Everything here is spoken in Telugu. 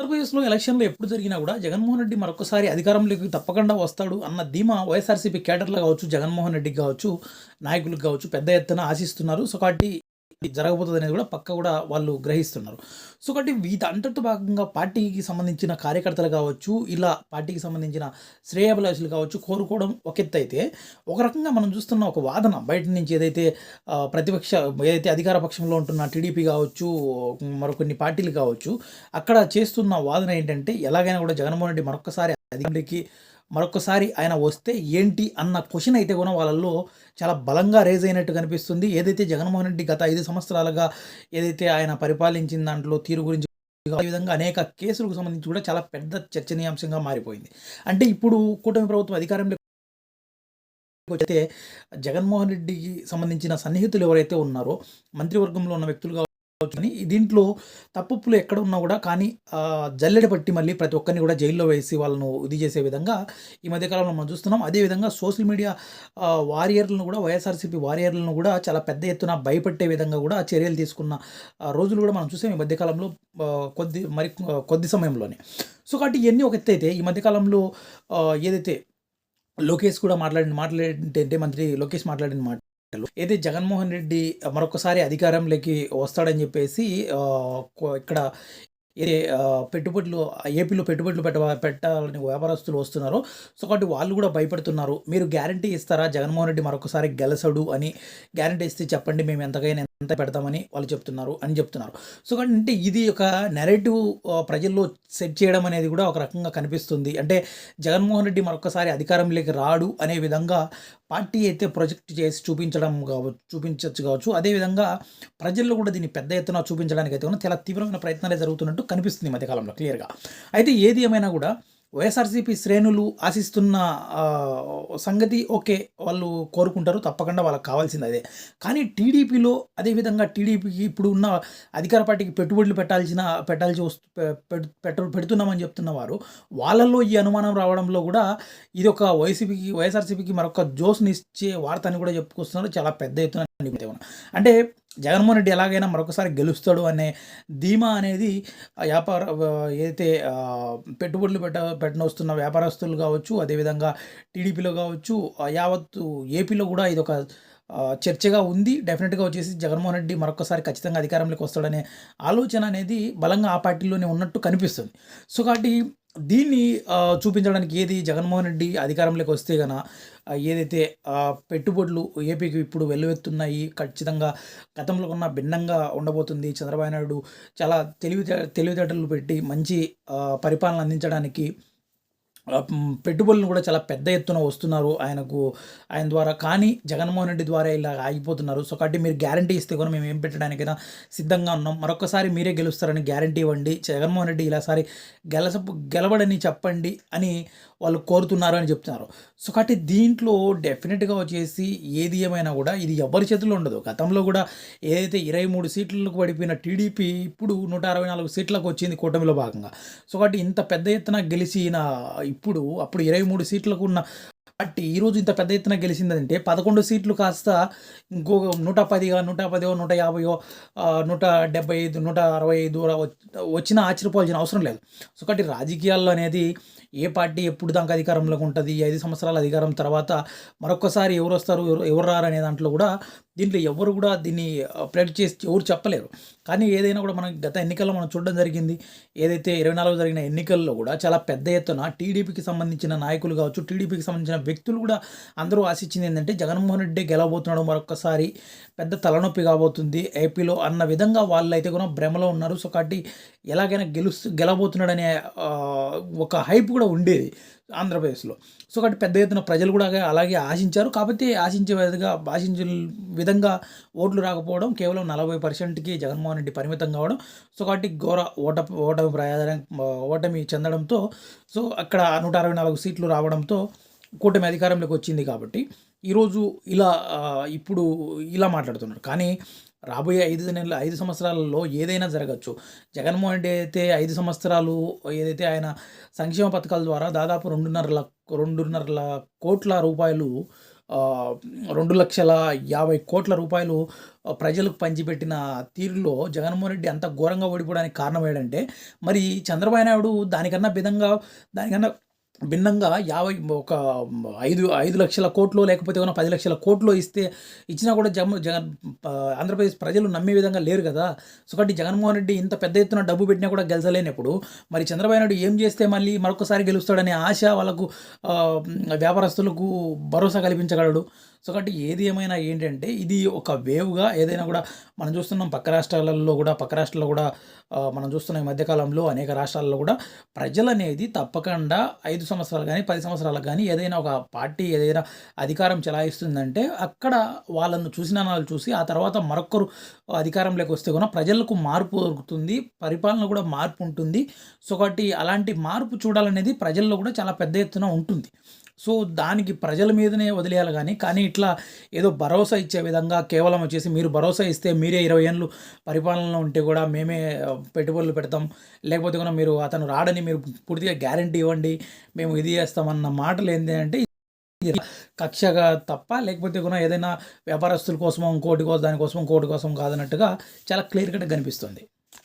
ఆంధ్రప్రదేశ్‌లో ఎలక్షన్‌లు ఎప్పుడు జరిగినా కూడా జగన్మోహన్ రెడ్డి మరొకసారి అధికారంలోకి తప్పకుండా వస్తాడు అన్న ధీమా వైఎస్ఆర్‌సీపీ కేడర్‌లో కావచ్చు, జగన్మోహన్ రెడ్డికి కావచ్చు, నాయకులకు కావచ్చు పెద్ద ఎత్తున ఆశిస్తున్నారు. సో, కాబట్టి జరగబోతుంది అనేది కూడా పక్క కూడా వాళ్ళు గ్రహిస్తున్నారు. సో, కాబట్టి వీటంతటితో భాగంగా పార్టీకి సంబంధించిన కార్యకర్తలు కావచ్చు, ఇలా పార్టీకి సంబంధించిన శ్రేయాభిలాషులు కావచ్చు కోరుకోవడం ఒక ఎత్తైతే, ఒక రకంగా మనం చూస్తున్న ఒక వాదన బయట నుంచి ఏదైతే ప్రతిపక్ష ఏదైతే అధికార పక్షంలో ఉంటున్న టీడీపీ కావచ్చు, మరికొన్ని పార్టీలు కావచ్చు, అక్కడ చేస్తున్న వాదన ఏంటంటే ఎలాగైనా కూడా జగన్మోహన్ రెడ్డి మరొకసారి అధికారికి మరొకసారి ఆయన వస్తే ఏంటి అన్న క్వశ్చన్ అయితే కూడా వాళ్ళల్లో చాలా బలంగా రేజ్ అయినట్టు కనిపిస్తుంది. ఏదైతే జగన్మోహన్ రెడ్డి గత ఐదు సంవత్సరాలుగా ఏదైతే ఆయన పరిపాలించిన దాంట్లో తీరు గురించి ఈ విధంగా అనేక కేసులకు సంబంధించి కూడా చాలా పెద్ద చర్చనీయాంశంగా మారిపోయింది. అంటే ఇప్పుడు కూటమి ప్రభుత్వం అధికారంలో అయితే జగన్మోహన్ రెడ్డికి సంబంధించిన సన్నిహితులు ఎవరైతే ఉన్నారో మంత్రివర్గంలో ఉన్న వ్యక్తులు కానీ దీంట్లో తప్పులు ఎక్కడ ఉన్నా కూడా కానీ జల్లెడ పట్టి మళ్ళీ ప్రతి ఒక్కరిని కూడా జైల్లో వేసి వాళ్ళను ఇది చేసే విధంగా ఈ మధ్యకాలంలో మనం చూస్తున్నాం. అదే విధంగా సోషల్ మీడియా వారియర్‌లను కూడా వైఎస్ఆర్‌సీపీ వారియర్‌లను కూడా చాలా పెద్ద ఎత్తున భయపెట్టే విధంగా కూడా చర్యలు తీసుకున్న రోజులు కూడా మనం చూసాం ఈ మధ్యకాలంలో కొద్ది మరి కొద్ది సమయంలోనే. సో, కాబట్టి ఇవన్నీ ఒక ఎత్తు అయితే ఈ మధ్యకాలంలో ఏదైతే లోకేష్ కూడా మాట్లాడిన మాటలేంటంటే మంత్రి లోకేష్ మాట్లాడిన మాట అయితే జగన్మోహన్ రెడ్డి మరొకసారి అధికారంలోకి వస్తాడని చెప్పేసి ఇక్కడ ఏ పెట్టుబడులు ఏపీలో పెట్టుబడులు పెట్ట పెట్టాలని వ్యాపారస్తులు వస్తున్నారు సో, కాబట్టి వాళ్ళు కూడా భయపడుతున్నారు. మీరు గ్యారంటీ ఇస్తారా జగన్మోహన్ రెడ్డి మరొకసారి గెలసడు అని గ్యారంటీ ఇస్తే చెప్పండి మేము ఎంతకైనా ఎంత పెడతామని వాళ్ళు చెప్తున్నారు అని చెప్తున్నారు. సో, అంటే ఇది ఒక నెరేటివ్ ప్రజల్లో సెట్ చేయడం అనేది కూడా ఒక రకంగా కనిపిస్తుంది. అంటే జగన్మోహన్ రెడ్డి మరొకసారి అధికారంలోకి రాడు అనే విధంగా పార్టీ అయితే ప్రొజెక్ట్ చేసి చూపించడం కావచ్చు చూపించవచ్చు కావచ్చు. అదేవిధంగా ప్రజల్లో కూడా దీన్ని పెద్ద ఎత్తున చూపించడానికి అయితే చాలా తీవ్రమైన ప్రయత్నాలే జరుగుతున్నట్టు కనిపిస్తుంది మధ్యకాలంలో మధ్య కాలంలో క్లియర్‌గా. అయితే ఏది ఏమైనా కూడా వైఎస్ఆర్‌సీపీ శ్రేణులు ఆశిస్తున్న సంగతి ఓకే. వాళ్ళు కోరుకుంటారు. తప్పకుండా వాళ్ళకి కావాల్సింది అదే. కానీ టీడీపీలో అదేవిధంగా టీడీపీకి ఇప్పుడు ఉన్న అధికార పార్టీకి పెట్టుబడులు పెట్టాల్సిన పెట్టాల్సి వస్తు పె పెట్ట పెడుతున్నామని చెప్తున్న వారు వాళ్ళల్లో ఈ అనుమానం రావడంలో కూడా ఇది ఒక వైసీపీకి వైఎస్ఆర్‌సీపీకి మరొక జోస్‌నిచ్చే వార్త అని కూడా చెప్పుకొస్తున్నారు. చాలా పెద్ద ఎత్తున అంటే జగన్మోహన్ రెడ్డి ఎలాగైనా మరొకసారి గెలుస్తాడు అనే ధీమా అనేది వ్యాపార ఏదైతే పెట్టుబడులు పెట్ట పెట్టనొస్తున్న వ్యాపారస్తులు కావచ్చు, అదేవిధంగా టీడీపీలో కావచ్చు, యావత్తు ఏపీలో కూడా ఇది ఒక చర్చగా ఉంది. డెఫినెట్గా వచ్చేసి జగన్మోహన్ రెడ్డి మరొకసారి ఖచ్చితంగా అధికారంలోకి వస్తాడనే ఆలోచన అనేది బలంగా ఆ పార్టీలోనే ఉన్నట్టు కనిపిస్తుంది. సో, కాబట్టి దీన్ని చూపించడానికి ఏది జగన్మోహన్ రెడ్డి అధికారంలోకి వస్తే గన ఏదైతే పెట్టుబడులు ఏపీకి ఇప్పుడు వెల్లువెత్తున్నాయి. ఖచ్చితంగా గతంలో కన్నా భిన్నంగా ఉండబోతుంది. చంద్రబాబు నాయుడు చాలా తెలివితే తెలివితేటలు పెట్టి మంచి పరిపాలన అందించడానికి పెట్టుబడులు పెట్టుబడులను కూడా చాలా పెద్ద ఎత్తున వస్తున్నారు ఆయనకు ఆయన ద్వారా. కానీ జగన్మోహన్ రెడ్డి ద్వారా ఇలా ఆగిపోతున్నారు. సో, కాబట్టి మీరు గ్యారంటీ ఇస్తే కూడా మేము ఏం పెట్టడానికైనా సిద్ధంగా ఉన్నాం. మరొకసారి మీరే గెలుస్తారని గ్యారంటీ ఇవ్వండి. జగన్మోహన్ రెడ్డి ఇలాసారి గెలసపు గెలవడని చెప్పండి అని వాళ్ళు కోరుతున్నారు అని చెప్తున్నారు. సో, కాబట్టి దీంట్లో డెఫినెట్గా వచ్చేసి ఏది ఏమైనా కూడా ఇది ఎవరి చేతుల్లో ఉండదు. గతంలో కూడా ఏదైతే 23 సీట్లకు పడిపోయిన టీడీపీ ఇప్పుడు 164 సీట్లకు వచ్చింది కూటమిలో భాగంగా. సో, కాబట్టి ఇంత పెద్ద ఎత్తున గెలిచిన ఇప్పుడు అప్పుడు 23 సీట్లకు ఉన్న పార్టీ ఈరోజు ఇంత పెద్ద ఎత్తున గెలిచిందంటే పదకొండు సీట్లు కాస్త ఇంకో నూట పదిగా నూట పదియో నూట యాభైయో నూట డెబ్బై ఐదు నూట అరవై ఐదు వచ్చినా ఆశ్చర్యపోవాల్సిన అవసరం లేదు. సో, కాబట్టి రాజకీయాల్లో అనేది ఏ పార్టీ ఎప్పుడు దాకా అధికారంలోకి ఉంటుంది ఐదు సంవత్సరాల అధికారం తర్వాత మరొకసారి ఎవరు వస్తారు ఎవరు ఎవరు అనే దాంట్లో కూడా దీంట్లో ఎవరు కూడా దీన్ని ప్రెడిక్ట్ చేసి ఎవరు చెప్పలేరు. కానీ ఏదైనా కూడా మనం గత ఎన్నికల్లో మనం చూడడం జరిగింది. ఏదైతే 24 జరిగిన ఎన్నికల్లో కూడా చాలా పెద్ద ఎత్తున టీడీపీకి సంబంధించిన నాయకులు కావచ్చు, టీడీపీకి సంబంధించిన వ్యక్తులు కూడా అందరూ ఆశించింది ఏంటంటే జగన్మోహన్ రెడ్డి గెలవబోతున్నాడు మరొకసారి పెద్ద తలనొప్పి కాబోతుంది ఏపీలో అన్న విధంగా వాళ్ళైతే కూడా భ్రమలో ఉన్నారు. సో, కాబట్టి ఎలాగైనా గెలుస్తూ గెలవబోతున్నాడనే ఒక హైప్ కూడా ఉండేది ఆంధ్రప్రదేశ్‌లో. సో, కాబట్టి పెద్ద ఎత్తున ప్రజలు కూడా అలాగే ఆశించారు. కాబట్టి ఆశించే విధంగా ఆశించే విధంగా ఓట్లు రాకపోవడం కేవలం నలభై పర్సెంట్కి జగన్మోహన్ రెడ్డి పరిమితం కావడం. సో, కాబట్టి ఘోర ఓట ఓటమి ప్రయాదం ఓటమి చెందడంతో సో, అక్కడ 164 సీట్లు రావడంతో కూటమి అధికారంలోకి వచ్చింది కాబట్టి ఈరోజు ఇలా ఇప్పుడు ఇలా మాట్లాడుతున్నారు. కానీ రాబోయే ఐదు నెలల ఐదు సంవత్సరాలలో ఏదైనా జరగచ్చు జగన్మోహన్ రెడ్డి అయితే ఐదు సంవత్సరాలు ఏదైతే ఆయన సంక్షేమ పథకాల ద్వారా దాదాపు 2.5 ల 2.5 కోట్ల రూపాయలు రెండు లక్షల యాభై కోట్ల రూపాయలు ప్రజలకు పంచిపెట్టిన తీరులో జగన్మోహన్ రెడ్డి అంత ఘోరంగా ఓడిపోవడానికి కారణం ఏంటంటే మరి చంద్రబాబు నాయుడు దానికన్నా విధంగా దానికన్నా భిన్నంగా యాభై ఒక ఐదు ఐదు లక్షల కోట్లు లేకపోతే ఏమైనా పది లక్షల కోట్లు ఇస్తే ఇచ్చినా కూడా జగన్ జగన్ ఆంధ్రప్రదేశ్ ప్రజలు నమ్మే విధంగా లేరు కదా. సో కాబట్టి జగన్మోహన్ రెడ్డి ఇంత పెద్ద ఎత్తున డబ్బు పెట్టినా కూడా గెలిచలేనప్పుడు మరి చంద్రబాబు నాయుడు ఏం చేస్తే మళ్ళీ మరొకసారి గెలుస్తాడనే ఆశ వాళ్ళకు వ్యాపారస్తులకు భరోసా కల్పించగలడు. సో కాబట్టి ఏది ఏమైనా ఏంటంటే ఇది ఒక వేవ్గా ఏదైనా కూడా మనం చూస్తున్నాం పక్క రాష్ట్రాలలో కూడా పక్క రాష్ట్రాల్లో కూడా మనం చూస్తున్న ఈ మధ్యకాలంలో అనేక రాష్ట్రాల్లో కూడా ప్రజలు అనేది తప్పకుండా ఐదు సంవత్సరాలు కానీ పది సంవత్సరాలకు కానీ ఏదైనా ఒక పార్టీ ఏదైనా అధికారం చెలాయిస్తుందంటే అక్కడ వాళ్ళను చూసిన వాళ్ళు చూసి ఆ తర్వాత మరొకరు అధికారంలోకి వస్తే కూడా ప్రజలకు మార్పు దొరుకుతుంది పరిపాలన కూడా మార్పు ఉంటుంది. సో కాబట్టి అలాంటి మార్పు చూడాలనేది ప్రజల్లో కూడా చాలా పెద్ద ఎత్తున ఉంటుంది. సో దానికి ప్రజల మీదనే వదిలేయాలి కానీ కానీ ఇట్లా ఏదో భరోసా ఇచ్చే విధంగా కేవలం వచ్చేసి మీరు భరోసా ఇస్తే మీరే ఇరవై ఏళ్ళు పరిపాలనలో ఉంటే కూడా మేమే పెట్టుబడులు పెడతాం. లేకపోతే కూడా మీరు అతను రాడని మీరు పూర్తిగా గ్యారంటీ ఇవ్వండి మేము ఇది చేస్తామన్న మాటలు ఏంటి అంటే కక్షగా తప్ప లేకపోతే కూడా ఏదైనా వ్యాపారస్తుల కోసం ఇంకోటి కోసం దానికోసం ఇంకోటి కోసం కాదన్నట్టుగా చాలా క్లియర్ కట్గా కనిపిస్తుంది.